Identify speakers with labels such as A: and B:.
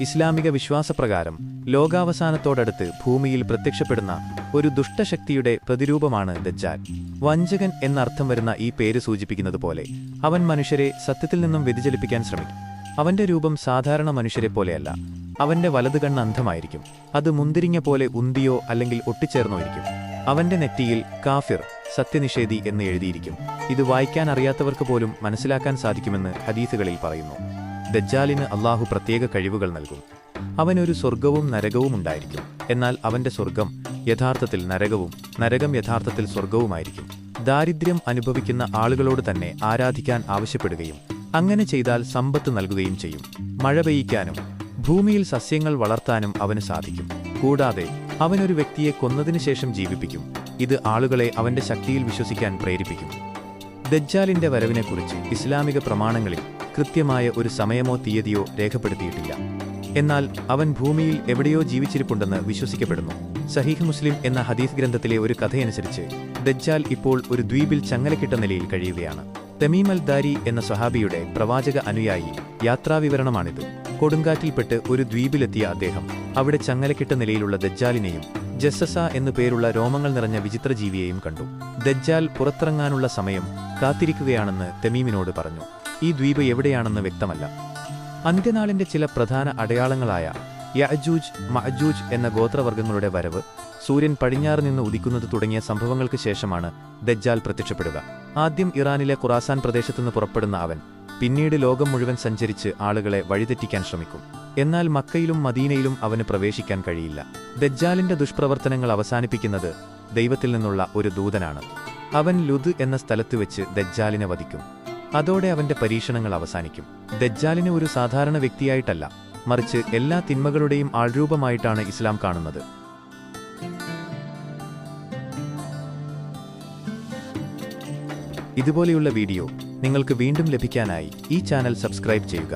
A: ഇസ്ലാമിക വിശ്വാസപ്രകാരം ലോകാവസാനത്തോടടുത്ത് ഭൂമിയിൽ പ്രത്യക്ഷപ്പെടുന്ന ഒരു ദുഷ്ടശക്തിയുടെ പ്രതിരൂപമാണ് ദജ്ജാൽ. വഞ്ചകൻ എന്നർത്ഥം വരുന്ന ഈ പേര് സൂചിപ്പിക്കുന്നത് പോലെ അവൻ മനുഷ്യരെ സത്യത്തിൽ നിന്നും വ്യതിചലിപ്പിക്കാൻ ശ്രമിക്കും. അവന്റെ രൂപം സാധാരണ മനുഷ്യരെ പോലെയല്ല. അവന്റെ വലത് കണ്ണ് അന്ധമായിരിക്കും. അത് മുന്തിരിങ്ങ പോലെ ഉന്തിയോ അല്ലെങ്കിൽ ഒട്ടിച്ചേർന്നോ ഇരിക്കും അവന്റെ നെറ്റിയിൽ കാഫിർ സത്യനിഷേധി എന്ന് എഴുതിയിരിക്കും. ഇത് വായിക്കാൻ അറിയാത്തവർക്ക് പോലും മനസ്സിലാക്കാൻ സാധിക്കുമെന്ന് ഹദീസുകളിൽ പറയുന്നു. ദജ്ജാലിന് അള്ളാഹു പ്രത്യേക കഴിവുകൾ നൽകും. അവനൊരു സ്വർഗവും നരകവും ഉണ്ടായിരിക്കും. എന്നാൽ അവന്റെ സ്വർഗം യഥാർത്ഥത്തിൽ നരകവും നരകം യഥാർത്ഥത്തിൽ സ്വർഗവുമായിരിക്കും ദാരിദ്ര്യം അനുഭവിക്കുന്ന ആളുകളോട് തന്നെ ആരാധിക്കാൻ ആവശ്യപ്പെടുകയും അങ്ങനെ ചെയ്താൽ സമ്പത്ത് നൽകുകയും ചെയ്യും. മഴ പെയ്യിക്കാനും ഭൂമിയിൽ സസ്യങ്ങൾ വളർത്താനും അവന് സാധിക്കും. കൂടാതെ അവനൊരു വ്യക്തിയെ കൊന്നതിനു ശേഷം ജീവിപ്പിക്കും. ഇത് ആളുകളെ അവന്റെ ശക്തിയിൽ വിശ്വസിക്കാൻ പ്രേരിപ്പിക്കും. ദജ്ജാലിന്റെ വരവിനെക്കുറിച്ച് ഇസ്ലാമിക പ്രമാണങ്ങളിൽ കൃത്യമായ ഒരു സമയമോ തീയതിയോ രേഖപ്പെടുത്തിയിട്ടില്ല. എന്നാൽ അവൻ ഭൂമിയിൽ എവിടെയോ ജീവിച്ചിരിപ്പുണ്ടെന്ന് വിശ്വസിക്കപ്പെടുന്നു. സഹീഹ് മുസ്ലിം എന്ന ഹദീസ് ഗ്രന്ഥത്തിലെ ഒരു കഥയനുസരിച്ച് ദജ്ജാൽ ഇപ്പോൾ ഒരു ദ്വീപിൽ ചങ്ങലക്കിട്ട നിലയിൽ കഴിയുകയാണ്. തമീം അൽ ദാരി എന്ന സ്വഹാബിയുടെ പ്രവാചക അനുയായി യാത്രാവിവരണമാണിത്. കൊടുങ്കാറ്റിൽപ്പെട്ട് ഒരു ദ്വീപിലെത്തിയ അദ്ദേഹം അവിടെ ചങ്ങലക്കിട്ട നിലയിലുള്ള ദജ്ജാലിനെയും ജസ്സസ എന്നു പേരുള്ള രോമങ്ങൾ നിറഞ്ഞ വിചിത്ര ജീവിയെയും കണ്ടു. ദജ്ജാൽ പുറത്തിറങ്ങാനുള്ള സമയം കാത്തിരിക്കുകയാണെന്ന് തമീമിനോട് പറഞ്ഞു. ഈ ദ്വീപ് എവിടെയാണെന്ന് വ്യക്തമല്ല. അന്ത്യനാളിന്റെ ചില പ്രധാന അടയാളങ്ങളായ യഅജൂജ് മഅജൂജ് എന്ന ഗോത്രവർഗങ്ങളുടെ വരവ് സൂര്യൻ പടിഞ്ഞാറ് നിന്ന് ഉദിക്കുന്നത് തുടങ്ങിയ സംഭവങ്ങൾക്ക് ശേഷമാണ് ദജ്ജാൽ പ്രത്യക്ഷപ്പെടുക. ആദ്യം ഇറാനിലെ ഖുറാസാൻ പ്രദേശത്തുനിന്ന് പുറപ്പെടുന്ന അവൻ പിന്നീട് ലോകം മുഴുവൻ സഞ്ചരിച്ച് ആളുകളെ വഴിതെറ്റിക്കാൻ ശ്രമിക്കും. എന്നാൽ മക്കയിലും മദീനയിലും അവന് പ്രവേശിക്കാൻ കഴിയില്ല. ദജ്ജാലിന്റെ ദുഷ്പ്രവർത്തനങ്ങൾ അവസാനിപ്പിക്കുന്നത് ദൈവത്തിൽ നിന്നുള്ള ഒരു ദൂതനാണ്. അവൻ ലുദ് എന്ന സ്ഥലത്ത് വെച്ച് ദജ്ജാലിനെ വധിക്കും. അതോടെ അവന്റെ പരീക്ഷണങ്ങൾ അവസാനിക്കും. ദജ്ജാലിനെ ഒരു സാധാരണ വ്യക്തിയായിട്ടല്ല മറിച്ച് എല്ലാ തിന്മകളുടെയും ആൾരൂപമായിട്ടാണ് ഇസ്ലാം കാണുന്നത്. ഇതുപോലെയുള്ള വീഡിയോ നിങ്ങൾക്ക് വീണ്ടും ലഭിക്കാനായി ഈ ചാനൽ സബ്സ്ക്രൈബ് ചെയ്യുക.